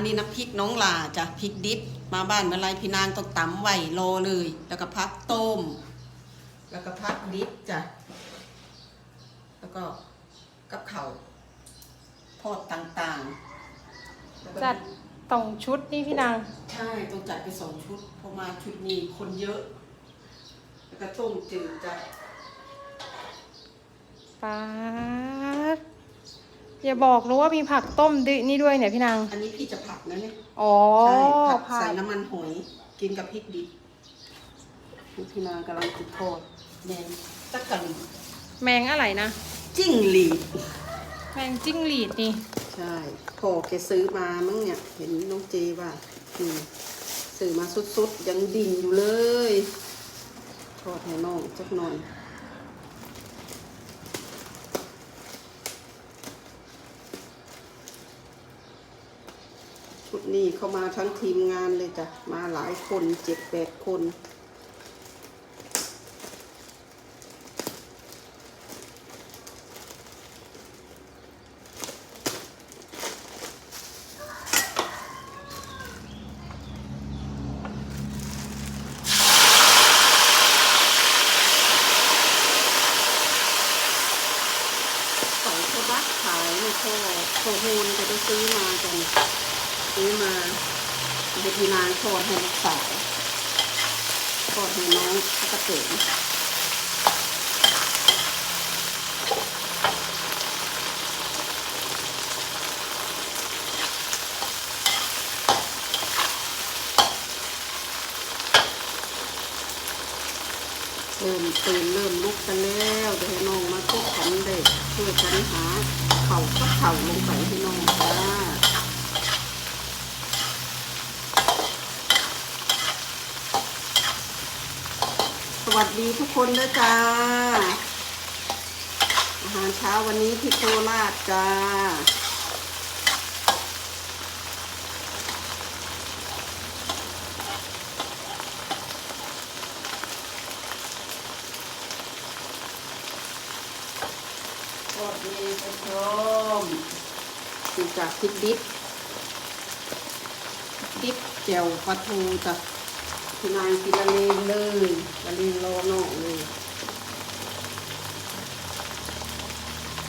นนี้น้ำพริกน้องหลาจ้ะพริกดิบมาบ้านเมื่อไรพี่นางต้องตำไว้รอเลย แล้วก็พักต้ม แล้วก็พักดิบจ้ะแล้วก็กับเขาวทอดต่างๆแล้วก็จัดตรงชุดนี่พี่นางใช่ต้องจัดไปสองชุดเพราะมาชุดนี้คนเยอะ แล้วก็ต้มจืดจ้ะ ป๊าด อย่าบอกนะว่ามีผักต้มดินี่ด้วยเนี่ยพี่นาง อันนี้พี่จะผัดนะเนี่ยอ๋อใช่ผัดผัใส่กน้ำมันหอยกินกับพริกดิบนี่พี่นางกำลังจุดทอดแมงจักกะลีแมงอะไรนะ จิ้งหรีดแมงจิ้งหรีดนี่ ใช่พ่อแกซื้อมามั้งเนี่ย เห็นน้องเจว่านี่ซื้อมาสุดๆ ยังดิ่งอยู่เลย ทอดให้น้องจักหน่อย นี่เขามาทั้งทีมงานเลยจ้ะ มาหลายคนเจ็ดแปดคน สองโคบัสขายในโคโคโฮนจะไปซื้อมากันซื้อมา เด็กมีนางทอดให้ลูกสาวทอดให้น้องกระเตงเริ่มตื่นเริ่มลุกกันแล้วเดี๋ยวให้น้องมาพบกันเด็กช่วยกันหาเข่าก็เข่าลงไปให้น้องจ้า ส วัสดีทุกคนด้วยจ้า อาหารเช้าวันนี้ที่โคราชจ้า สวัสดีผู้ชมดูจากพริกดิบพริกดิบแจวปลาทูจ้ะ พี่นางกินละเลงเลยละเลงรอนอกเลย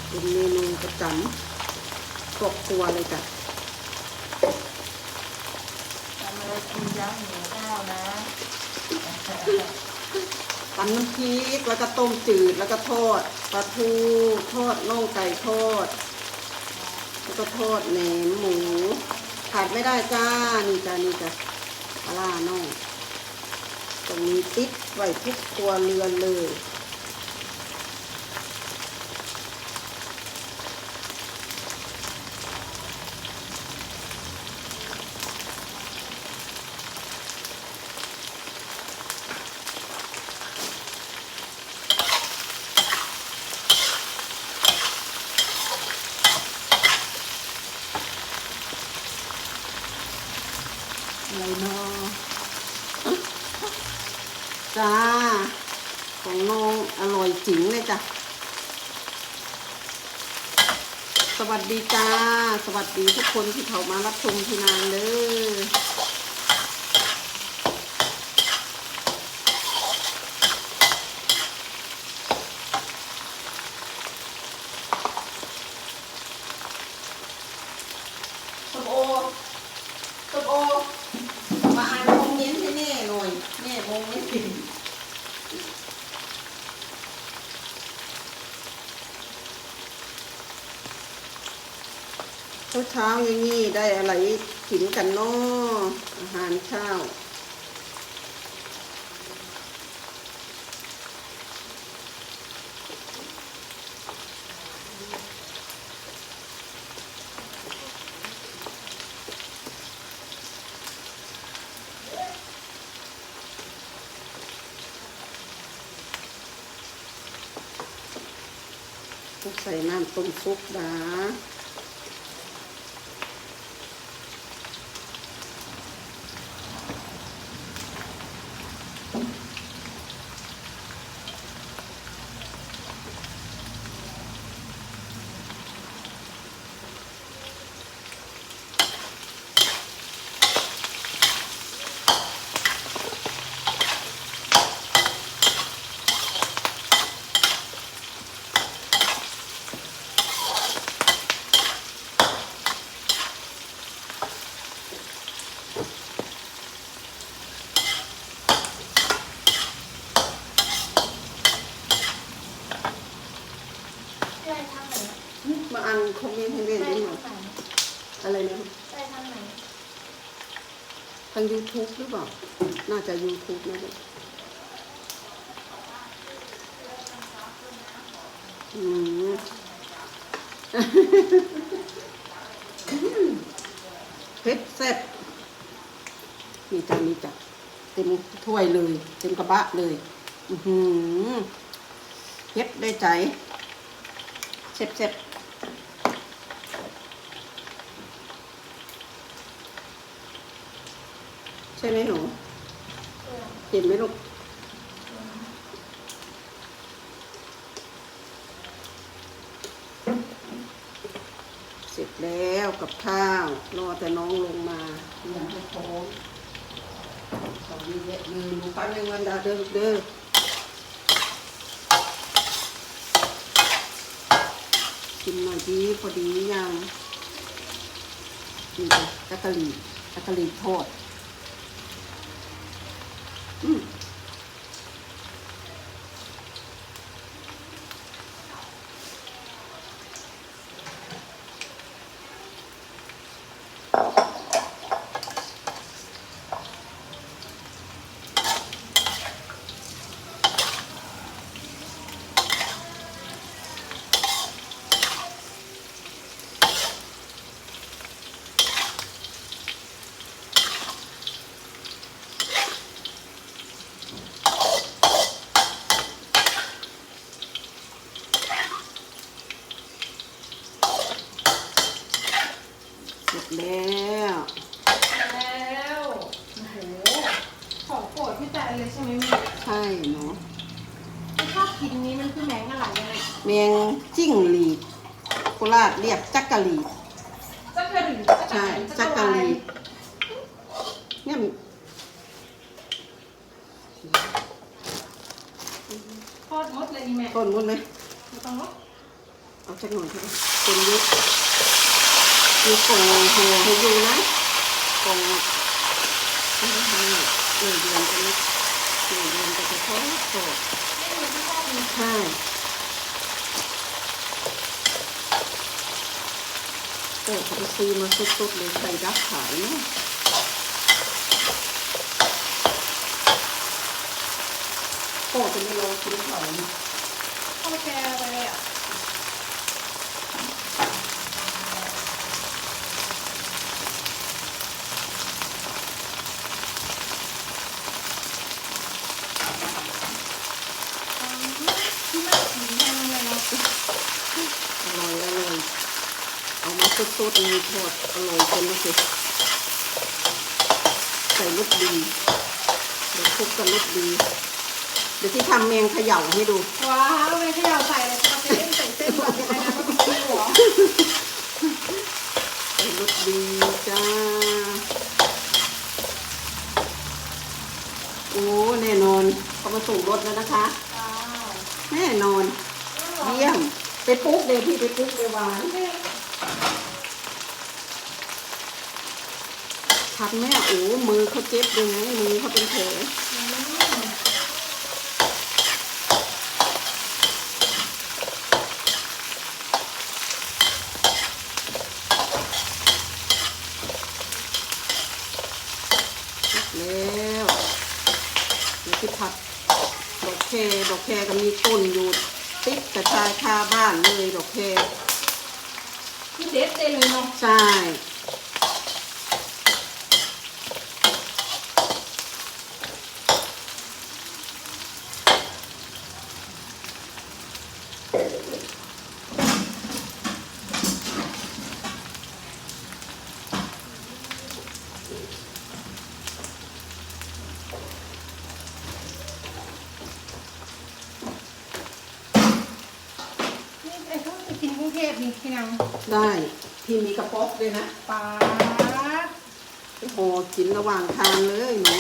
เป็นเมนูประจำครอบครัวเลยจ้ะทำอะไรกินย่างหมูข้าวนะตำน้ำพริกแล้วก็ต้มจืดแล้วก็ทอดปลาทูทอดน่องไก่ทอด แล้วก็ทอดแหนมหมูขาดไม่ได้จ้านี่จ้านี่จ้ะปลาร้าน่อง ตรงนี้ติดไว้ทุกตัวเรือนเลย อะไรเนาะจ้า ของน้องอร่อยจริงเลยจ้ะ ส วัสดีจ้า สวัสดีทุกคนที่เขามารับชมที่นานเลยส้มโอส้มโอ มาอ่านคอมเมนต์ให้แน่หน่อยแน่มองไม่เห็นเช้าเช้าๆอย่างนี้ได้อะไร กันเนาะอาหารเช้า ใส่น้ำต้มซุปดา เรียน ไป ได้ห ทา น่ ง อย ไหน อะไรนะ ไปทางไหน ทาง YouTube หรือเปล่า น่าจะ YouTube นะลูกอืมเผ็ดแซ่บนี่จ้ะนี่จ้ะเต็มถ้วยเลย เต็มกระบะเลย อือหือเผ็ดได้ใจเซ็บเซ็บ ใช่ไหมหนูเห็นไหมลูกเสร็จแล้วกับข้าวรอแต่น้องลงมายังไม่พร้อมขอมีเยอะมือหนูปั้นในวันดาเด้อเด้อกินหน่อยดีพอดียังนี่จ้ะจักกะลีจักกะลีทอดอืม เสร็จแล้ว แล้วโอ้โหของโปรดพี่แต่เลยใช่ไหมแม่ ใช่เนาะ ที่ชอบ กินนี้มันคือแมงอะไรเนี่ยแมงจิ้งหรีดโคราชเรียกจักกะหรีดจักกะหรี่ใช่จักกะหรีดเนี่ยทอดมดเลยดีแม่ต้นมุดไหมไม่ต้องลดเอาสักหน่อยเถอะเป็นเยอะมีกล่องห่อให้ดูนะกล่องไม่ได้ทำเนี่ยหนึ่งเดือนจะไม่หนึ่งเดือนจะจะทอดทอดไม่มีที่ชอบมี ใช่โอ้เขาไปซื้อมาสดๆเลยใส่ดักขายเนาะโอ้จะไม่ลองกินเขาเนาะข้าวแกงไปเลยอะ ที่น่ากินแน่เลยเนาะ อร่อยอร่อยเอามา สดๆเลยทอดอร่อยจนนะสิใส่รสดีเดี๋ยวคลุกกับรสดี เดี๋ยวที่ทำแมงเขย่าให้ดู ว้าวไม่ขยับใส่เลยจะมาเส้นใส่เส้นแบบยังไงนะมันมีหัวใส่รสดีจ้า โอ้แน่นอนเขามาส่งรถแล้วนะคะว้าวแน่นอน เยี่ยม ไปปุ๊กเลยพี่ไปปุ๊กไปหวาน ทักแม่โอ้มือเขาเจ็บเลยไงมือเขาเป็นแผลแล้วเดี๋ยวที่ผัดดอกแคดอกแคก็มีต้นอยู่ติดกระชายคาบ้านเลยดอกแคคือเด็ดเลยเนาะใช่ นี่ไอ้พวกไปกินกรุงเท พนี่พี่นางได้พี่มีกระป๋องเลยนะปลาโอ้โหกินระหว่างทางเลยหนู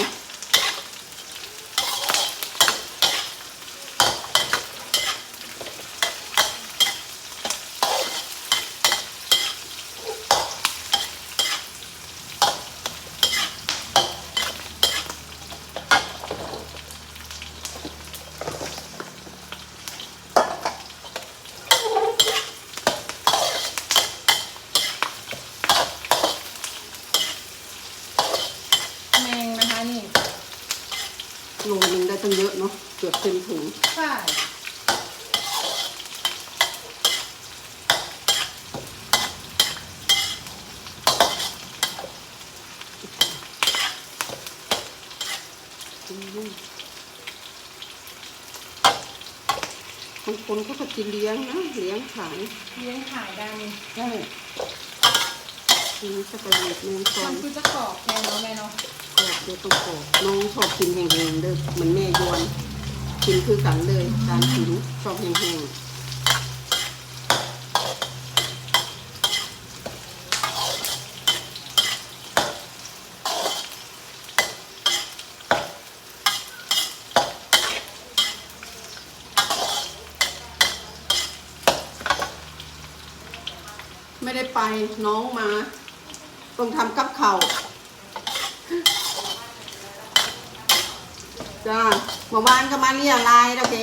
ตั้งเยอะเนาะเกือบเต็มถุงใช่บางคนเขาก็กินเลี้ยงนะเลี้ยงขายเลี้ยงขายกันใช่มีสกเลตเมนซอมันนคือจะกรอบแทนเนาะแม่เนาะ กรอบเดี๋ยวต้องกรอบน้องชอบกินแห้งๆเด้อเหมือนแม่ยวนกินคือกันเลยการกินชอบแห้งๆไม่ได้ไปน้องมา ต้องทำกับเข่า จ้าเมื่อวานก็มาเรียลายแล้วแก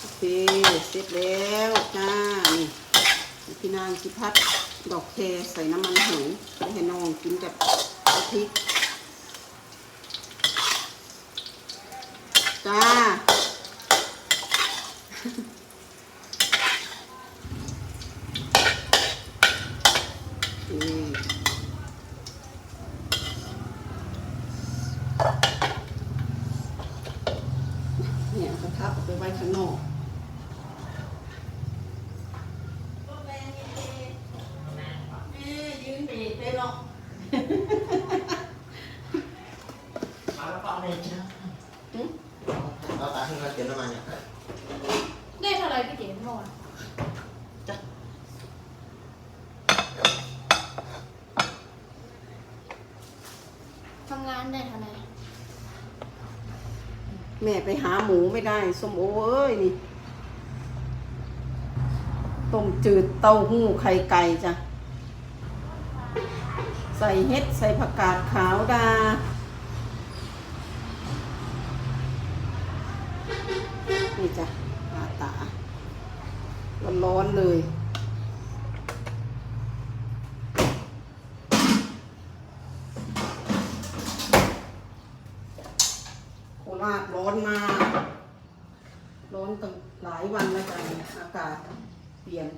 โอเคเสร็จแล้วจ้านี่พี่นางสิพัดดอกแคใส่น้ำมันหอยไปให้น้องกินกับพริก จ้า นี่เนี่ยกระทับเอาไปไว้ข้างนอกยืนบีบไปหรอก เอาแล้วก็เอาเลยจ้าเราตาขึ้นมาเติมน้ำมันอย่างไร ได้เท่าไรพี่เก๋หมด จ้ะ ทำงานได้เท่าไร แม่ ไปหาหมูไม่ได้ส้มโอเอ้ยนี่ต้มจืดเต้าหู้ไข่ไก่จ้ะ ใส่เห็ดใส่ผักกาดขาวดา นี่จ้ะปลาตาร้อนๆเลย โคราชร้อนมาก ร้อนตั้งหลายวันแล้วจ้ะอากาศเปลี่ยน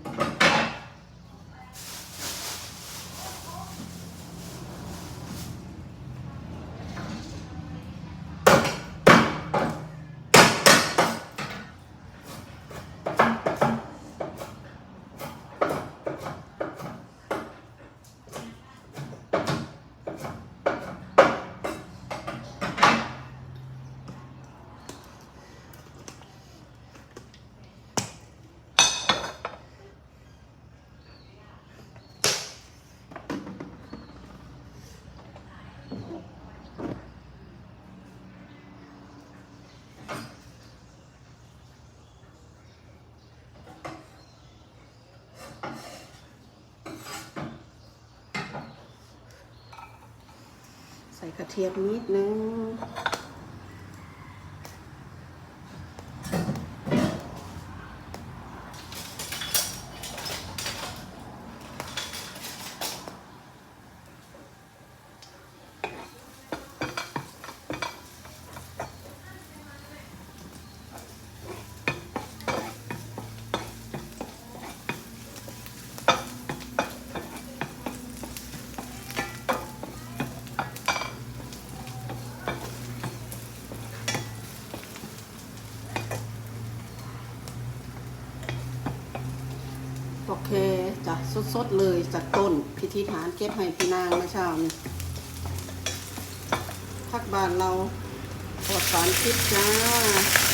ใส่กระเทียมนิดนึง โอเคจ้ะสดๆเลยจากต้นพิธีฐานเก็บให้พี่นางเมื่อเช้านี่พักบ้านเราปลอดสารพิษจ้า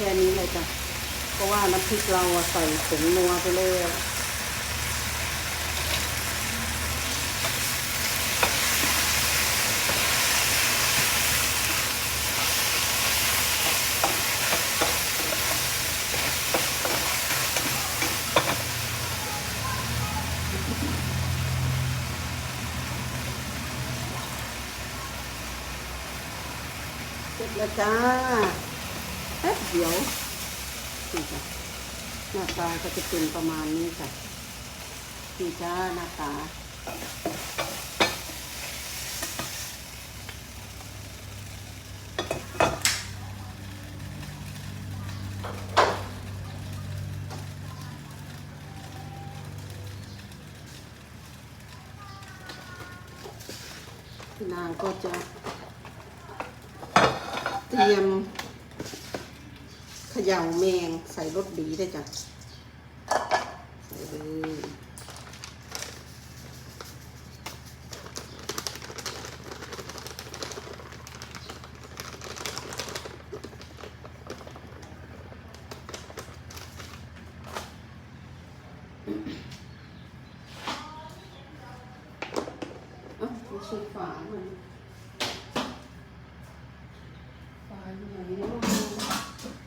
แค่นี้เลยจ้ะ เพราะว่าน้ำพริกเราใส่ผงนัวไปเลยเสร็จแล้วจ้า ป๊บเดียวนี่จ้ะหน้าตาก็จะเป็นประมาณนี้จ้ะนี่จ้าหน้าตาพี่นางก็จะเตรียมเข ย่าแมงใส่รสดีได้จ้ะ ใส่เลยเอ้าไม่ใช่ฝามัน ปลาอยู่ไหนเนาะ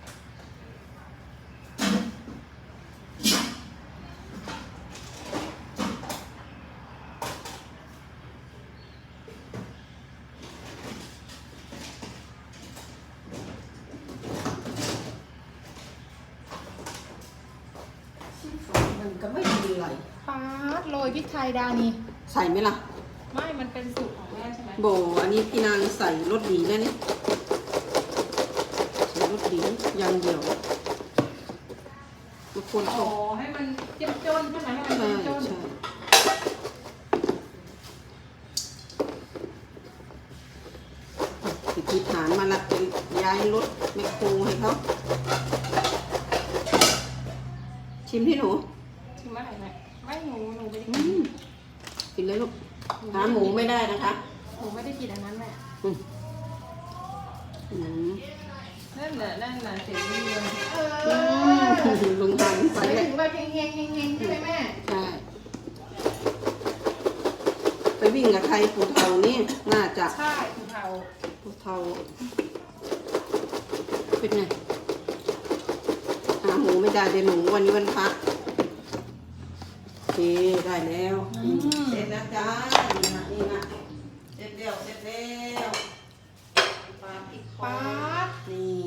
ที่ฝามันก็ไม่เป็นไร ป๊าด โรยพริกไทยดานี่ใส่ไหมล่ะ ไม่ มันเป็นสูตรของแม่ใช่ไหมโบอันนี้พี่นางใส่รสดีแล้วนี่ใส่รสดีอย่างเดียวบางคนอ๋เขาอให้มันเจ้มจนใช่ไหมให้มันใช่เจ้มจนใช่พิธีฐานมาละเป็นย้ายรถไมคโครให้เขาชิมที่หนู หนูหนูไม่ได้อืกินมกินเลยลูกหาหมูไม่ได้นะคะหนูไม่ได้กินอันนั้นแม่อืมอืมนั่นแหละนั่นแหละเสียงดีเลยเออือมลุงหันไปไปเลยถึงแบบเฮงเฮงเฮงเฮงใช่ไหมแม่ใช่ไปวิ่งกับใครปูเทานี่น่าจะใช่คุณเผาปูเทาเป็นไงหาหมูไม่ได้เดี๋ยวหนูวันนี้วันพระโอเค ได้แล้วนี่เสร็จแล้วจ้า นี่นะนี่นะเสร็จแล้วเสร็จแล้วปลาพริกปป๊าลาดนี่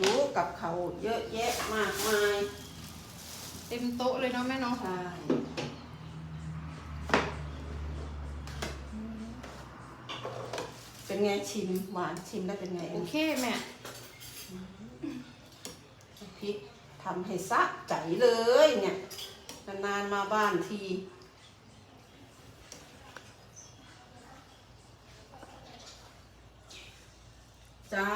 ดูกับเขาวเยอะแยะมากมายเต็มโต๊ะเลยเนาะแม่เนาะใช่เป็นไงชิมหวานชิมแล้วเป็นไงโอเคแม่พริกทำให้สะใจเลยเนี่ย นานมาบ้านทีจ้า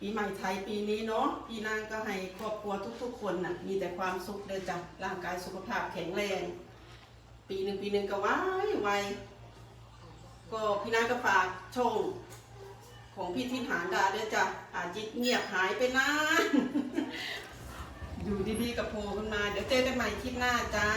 ปีใหม่ไทยปีนี้เนาะพี่นางก็ให้ครอบครัวทุก ๆ คนน่ะมีแต่ความสุขเด้อจ้ะร่างกายสุขภาพแข็งแรง ปีหนึ่งปีหนึ่งก็ว้ายไวก็พี่นางก็ฝากช่องของพี่ทินหานดาเด้อจ้ะอาจจะเงียบหายไปนาน อยู่ดีๆกับโผล่ขึ้นมา เดี๋ยวเจอกันใหม่คลิปหน้าจ้า